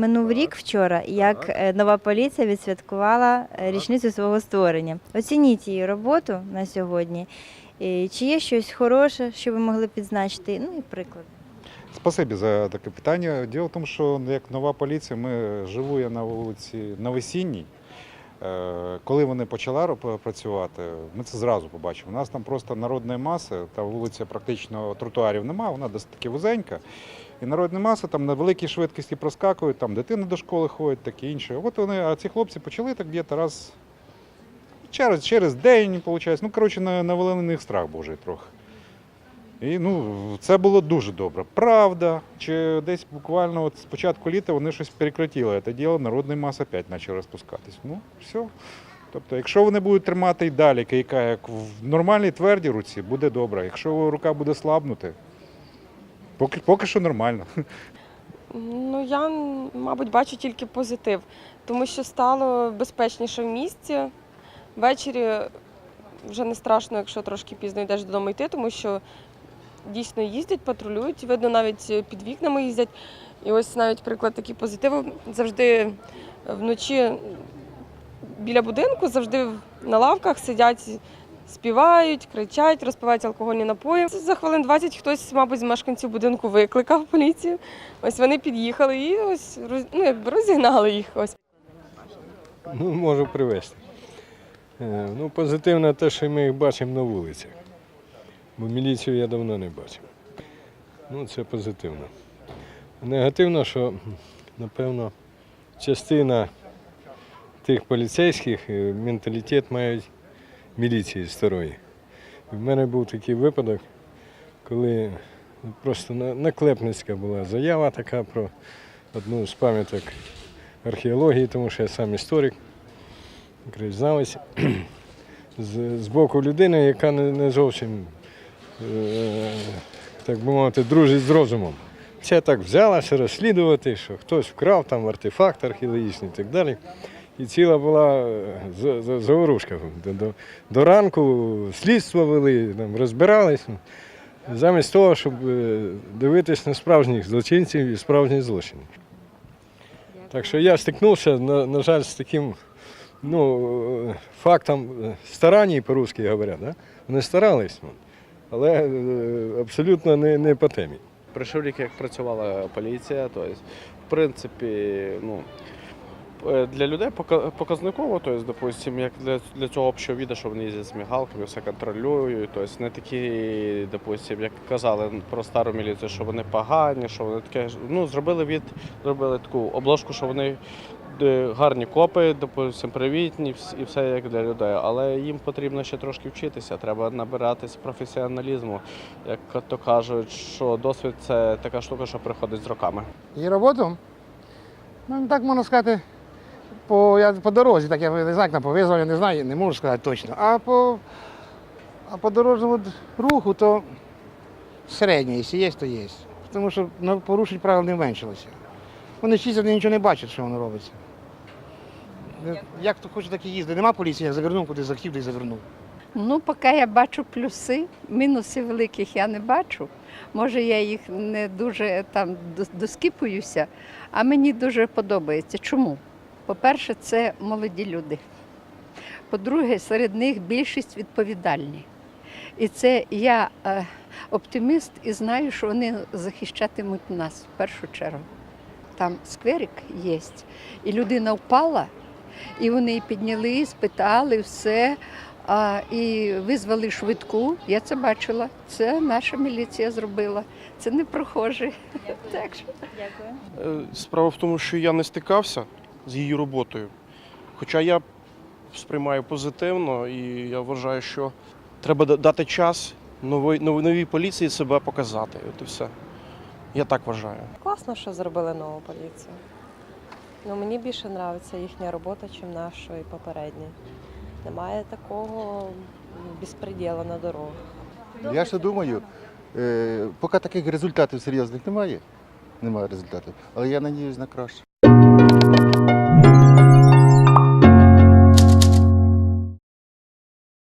минув рік вчора, як е, нова поліція відсвяткувала е, річницю свого створення. Оцініть її роботу на сьогодні. Чи є щось хороше, що ви могли підзначити? Ну і приклад. Спасибі за таке питання. Діло в тому, що як нова поліція, ми живу я на вулиці Навесінній. Е, Коли вони почали працювати, ми це зразу побачили. У нас там просто народної маси, та вулиця практично тротуарів немає, вона досить таки вузенька. І народна маса там на великій швидкості проскакують, там дитина до школи ходить, таке інше. От вони, а ці хлопці почали так діяти раз через, через день, виходить. Ну, коротше, на- навели на них страх божий трохи. І ну, це було дуже добре. Правда, чи десь буквально от з початку літа вони щось перекратили це діло, народний мас опять почав розпускатись. Ну, все. Тобто, якщо вони будуть тримати і далі кийка, як в нормальній твердій руці, буде добре. Якщо рука буде слабнути, поки, поки що нормально. Ну, я, мабуть, бачу тільки позитив, тому що стало безпечніше в місті. Ввечері вже не страшно, якщо трошки пізно йдеш додому йти, тому що дійсно їздять, патрулюють, видно, навіть під вікнами їздять. І ось навіть приклад такий позитиву. Завжди вночі біля будинку, завжди на лавках сидять, співають, кричать, розпивають алкогольні напої. За хвилин 20 хтось, мабуть, з мешканців будинку викликав поліцію. Ось вони під'їхали і ось ну, якби розігнали їх. Ось. Ну, можу привезти. Е, Ну, позитивне те, що ми їх бачимо на вулицях. Бо міліцію я давно не бачив. Ну, це позитивно. Негативно, що, напевно, частина тих поліцейських е, менталітет мають міліції старої. В мене був такий випадок, коли просто наклепницька була заява така про одну з пам'яток археології, тому що я сам історик, краєзнавець, з, боку людини, яка не, зовсім, так би мовити, дружить з розумом. Це так взялася розслідувати, що хтось вкрав там артефакт археологічний і так далі. І ціла була е, за- за- заворушка. До, до, ранку слідство вели, там, розбирались. Замість того, щоб е, дивитись на справжніх злочинців і справжні злочини. Так що я стикнувся, на, на жаль, з таким ну, е, фактом е, по-русски говорять. Да? Вони старались, ну, але е, абсолютно не, не по темі. Пройшов рік, як працювала поліція, тобто, в принципі, ну, е, для людей пока- показниково, тобто, допустим, як для, для цього общого віда, що вони їздять з мігалками, все контролюють, тобто не такі, допустим, як казали про стару міліцію, що вони погані, що вони таке, ну, зробили від, зробили таку обложку, що вони гарні копи, допустим, привітні і все як для людей. Але їм потрібно ще трошки вчитися, треба набиратись професіоналізму. Як то кажуть, що досвід це така штука, що приходить з роками. І роботу? Ну, так можна сказати, по, я, по дорозі, так я не знаю, повезло, я не знаю, не можу сказати точно. А по, а по дорожньому руху, то середньо, якщо є, то є. Тому що ну, порушень правил не зменшилося. Вони чистять, вони нічого не бачать, що воно робиться. Як хто хоче, так і їздить. Нема поліції, я завернув, куди захотів, де завернув. Ну, поки я бачу плюси, мінусів великих я не бачу. Може, я їх не дуже там доскіпуюся, а мені дуже подобається. Чому? По-перше, це молоді люди. По-друге, серед них більшість відповідальні. І це я е, оптиміст і знаю, що вони захищатимуть нас в першу чергу. Там скверик є, і людина впала, і вони її підняли, спитали все. А, і визвали швидку. Я це бачила. Це наша міліція зробила. Це не прохожі. Так що Дякую. Е, Справа в тому, що я не стикався з її роботою. Хоча я сприймаю позитивно і я вважаю, що треба дати час новій, новій, новій поліції себе показати. От і все. Я так вважаю. Класно, що зробили нову поліцію. Ну, мені більше подобається їхня робота, ніж нашої попередньої. Немає такого безпреділу на дорогах. Я ще думаю, е, поки таких результатів серйозних немає, немає результатів, але я надіюсь на краще.